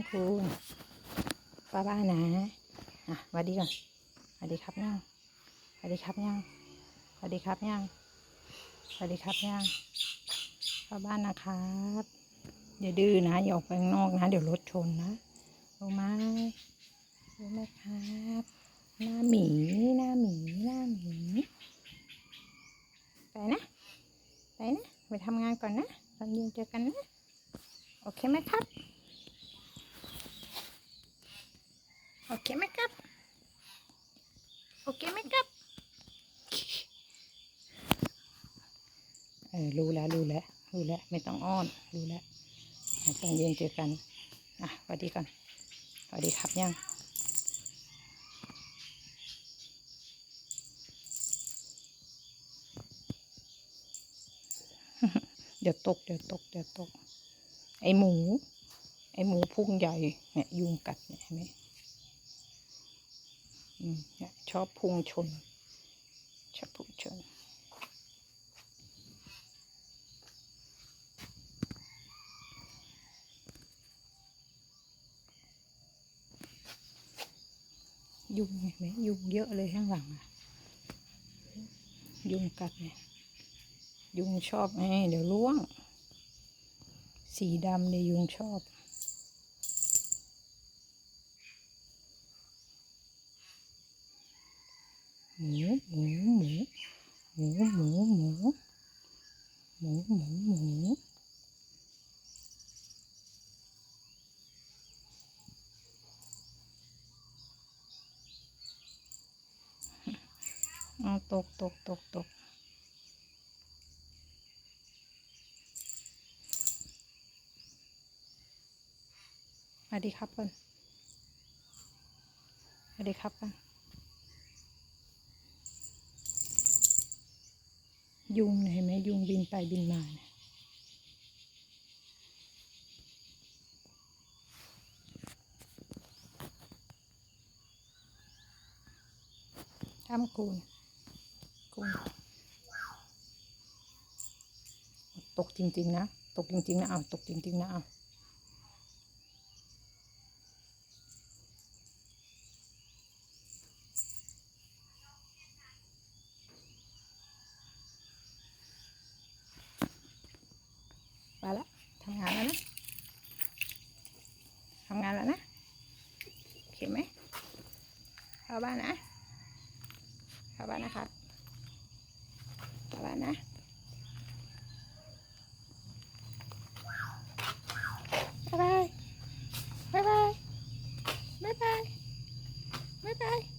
ำคุณป้าบ้านนะอะสวัสดีก่อนสวัสดีครับย่างสวัสดีครับย่างสวัสดีครับย่างสวัสดีครับย่างป้าบ้านนะครับอย่าดื้อนะอย่าออกไปข้างนอกนะ เดี๋ยวรถชนนะรู้ไหมรู้ไหมครับหน้าหมีหน้าหมีหน้าหมีไปนะไปนะไปทำงานก่อนนะตอนเย็นเจอกันนะ โอเคไหมครับ โอเคไหมครับ โอเคไหมครับ เออ รู้แล้ว รู้แล้ว รู้แล้ว ไม่ต้องอ้อน รู้แล้วอะตอนเย็นเจอกัน อะสวัสดีก่อนสวัสดีครับยังเดี๋ยวตก เดี๋ยวตก เดี๋ยวตก ไอหมู ไอหมูพุ่งใหญ่ เนี่ยยุงกัดเนี่ยเห็นไหม ชอบพุงชน ชอบพุงชน ยุงเห็นไหมยุงเยอะเลยข้างหลังอะยุงกัดเนี่ย ยุงชอบไงเดี๋ยวล่วง สีดำเนี่ยยุงชอบ หมูหมูหมูหมูหมูหมูหมูหมูหมูเอาตกตกตกตกสวัสดีครับก่อนสวัสดีครับก่อน ยุงเห็นไหมยุงบินไปบินมานี่ยทำคูณคูณตกจริง ๆ นะ ตกจริง ๆ นะเอาตกจริง ๆ นะเอา ไปละทำงานแล้วนะ ทำงานแล้วนะโอเคไหม เข้าบ้านนะ เข้าบ้านนะครับเข้าบ้านนะบ๊ายบายบ๊ายบายบ๊ายบายบ๊ายบาย